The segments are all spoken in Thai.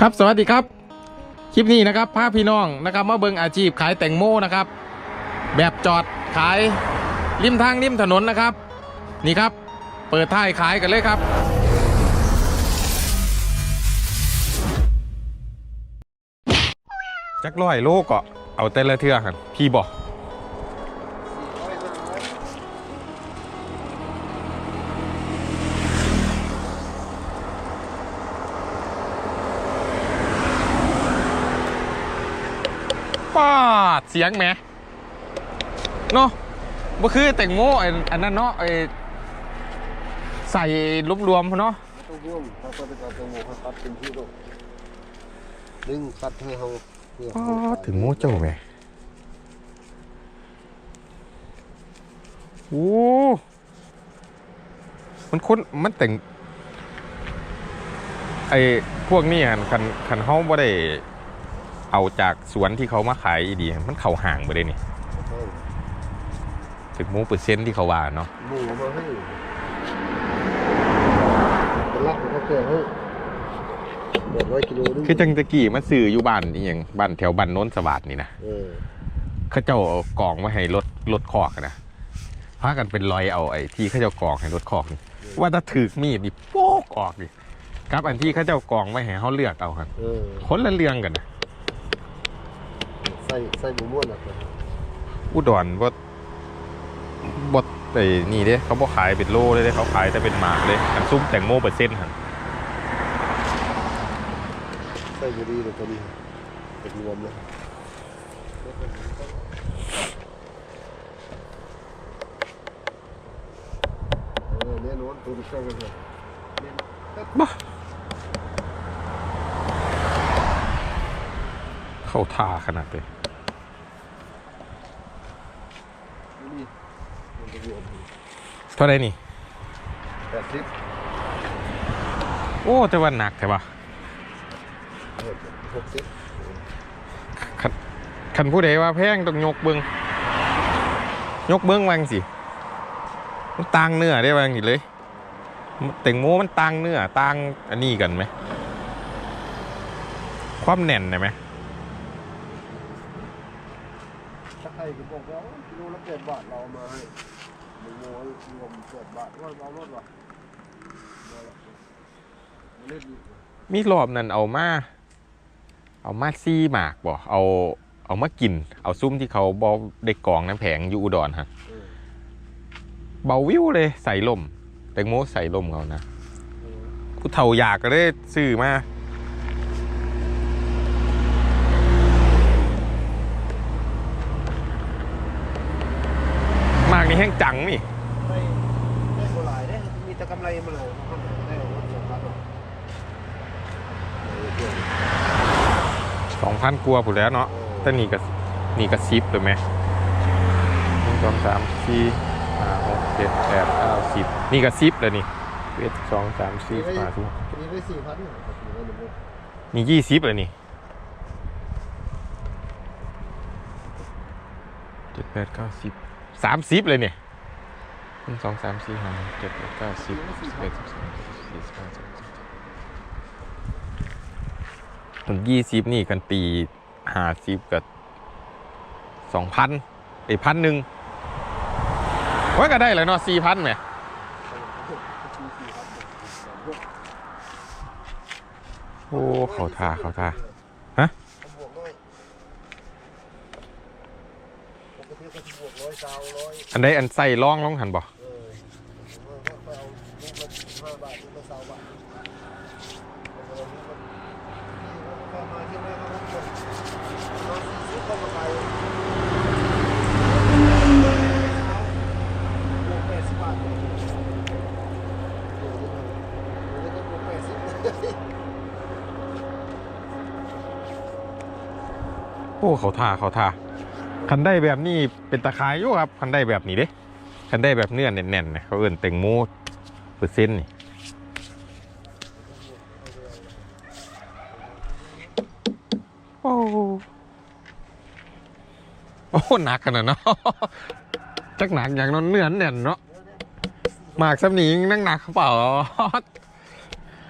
ครับสวัสดีครับ คลิปนี้นะครับพาพี่น้องนะครับมาเบิงอาชีพขายแตงโมนะครับ แบบจอดขายริมทางริมถนนนะครับ นี่ครับ เปิดท้ายขายกันเลยครับจักร้อยโลก็เอาแต่ละเทือครับพี่บอก ป้าดเสียงแหมเนาะบ่คือแตงโมไอ้อันนั้นเนาะไอ้ใส่รวมๆเนาะต้องร่วมถ้าเขาจะการแตงโมเขาตัดเป็นที่โลกดึงตัดให้เขาเพื่ออ๋อเขาถึงโมโจ้ไหมโอ้มันคนมันแต่ง ไอ้พวกนี้อะคันคันเขาบ่ได้ เอาจากสวนที่เขามาขายอีดี มันเขาห่างไปเลยนี่ให้ถึงโมเปอร์เซ็นต์ที่เขาว่าเนาะหมูมาให้เป็นลักของเขาเกิดให้เดือดร้อยกิโลนึงคือจังตะกี้มาซื้ออยู่บ้านนี่ยังบ้านแถวบ้านโน้นสวัสดนี่นะเออเขาเจ้าเอากล่องมาให้รถรถคอกอะนะพากันเป็นรอยเอาไอ้ที่เขาเจ้ากล่องให้รถคอกนี่ว่าถ้าถือมีดนี่โป๊กออกดิครับอันที่เขาเจ้ากล่องไว้ให้เขาเลือกเอาครับเออคนละเรื่องกันนะใส่ใส่หมูม้วนอะอุดรว่าบดไอ้นี่เด้เขาบอกขายเป็นโลเลยเด้เขาขายแต่เป็นหมากเลยอันซุ้มแตงโมเปอร์เซ็นต์ครับใส่บุรีเลยตัวนี้เป็นรวมเลยเออแน่นอนตัวนี้เข้ากันเลยบ้าเข้าท่าขนาดเลย นี่มัน จะรวมเท่าไหรนี่แปดสิบโอ้แต่ว่าหนักใช่ปะเออหกสิบคันคันผู้ใดว่าแพงต้องยกเบิงยกเบิงวางสิมันต่างเนื้อได้วางนี่เลยแตงโมมันต่างเนื้อต่างอันนี้กันไหมความแน่นได้ไหมถ้าใครก็บอกว่ากิโลละแปดบาทเราเอามาให้หนึ่งโลรวมแปดบาทว่าเราลดวะเล่นมีรอบนั้นเอามา เอามาซี่หมากบ่เอา เอามากิน เอาซุ้มที่เขาบอได้กองน้ำแผงอยู่อุดรฮะเออเบาวิวเลยใส่ลมแตงโมใส่ลมเขานะเออผู้เฒ่าอยากก็ได้ซื้อมาหมากนี่แห้งจังนี่ ได้ได้โบราณ ได้มีแต่กำไรมาเลยได้รถสองพันหรอกเออเดี๋ยวสองพันกลัวผู้นแหล้วเนาะแต่นี่ก็นี่ก็ซิปเลยไหมหนึ่งสองสามสี่ห้าหกเจ็ดแปดเก้าสิบนี่ก็ซิปเลยนี่เอ็ดสองสามสี่ห้าทุกมีได้สี่พันเนี่ยครับมีได้หนึ่งหมดนี่ยี่สิบเลยนี่เจ็ดแปดเก้าสิบสามสิบเลยเนี่ย หนึ่งสองสามสี่ห้าเจ็ดแปดเก้าสิบสิบเอ็ดสิบสองสิบสี่สิบห้าสิบหกสิบเจ็ดถึงยี่สิบนี่กันตีห้าสิบกับสองพันไอ้พันหนึ่งว่าก็ได้เลยเนาะสี่พันไหมโอ้เขาทาเขาทาฮะอันใดอันใส่ร่องลองหันบ่ เออไปเอาลูกละห้าบาทลูกละสามบาทเข้ามาที่แม่เขาบอกน้องสี่สิบเข้ามาขายบวกแปดสิบบาทเลยเดี๋ยวจะบวกแปดสิบโอ้เขาทาเขาทาคันได้แบบนี้เป็นตะขายอยู่ครับคันได้แบบนี้เด้คันได้แบบเนื้อแน่นๆเนี่ยเขาเอื่นเต็งโมเปอร์เซ็นต์นี่ อ้โอ้หนักขนาดเนาะจักหนักอย่างนั้นเนื้อแน่นเนาะหมากสำนีนั่งหนักเขาเปล่า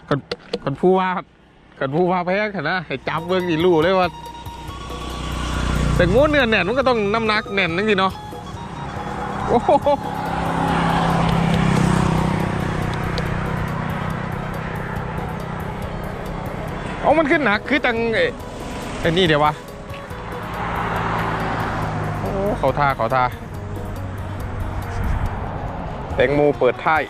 คนคนพูดว่ากันผู้ว่าแพ้ขนาดให้จับเบิ่งอีรู้เลยว่า แต่งูเนื้อแน่นมันก็ต้องน้ำหนักแน่นนั่นสิเนาะโอ้โหเอามันขึ้นหนักคือจังเอ้ไอ้นี่เดี๋ยววะโอ้เขาท่าเขาท่าแตงโมเปิดท้าย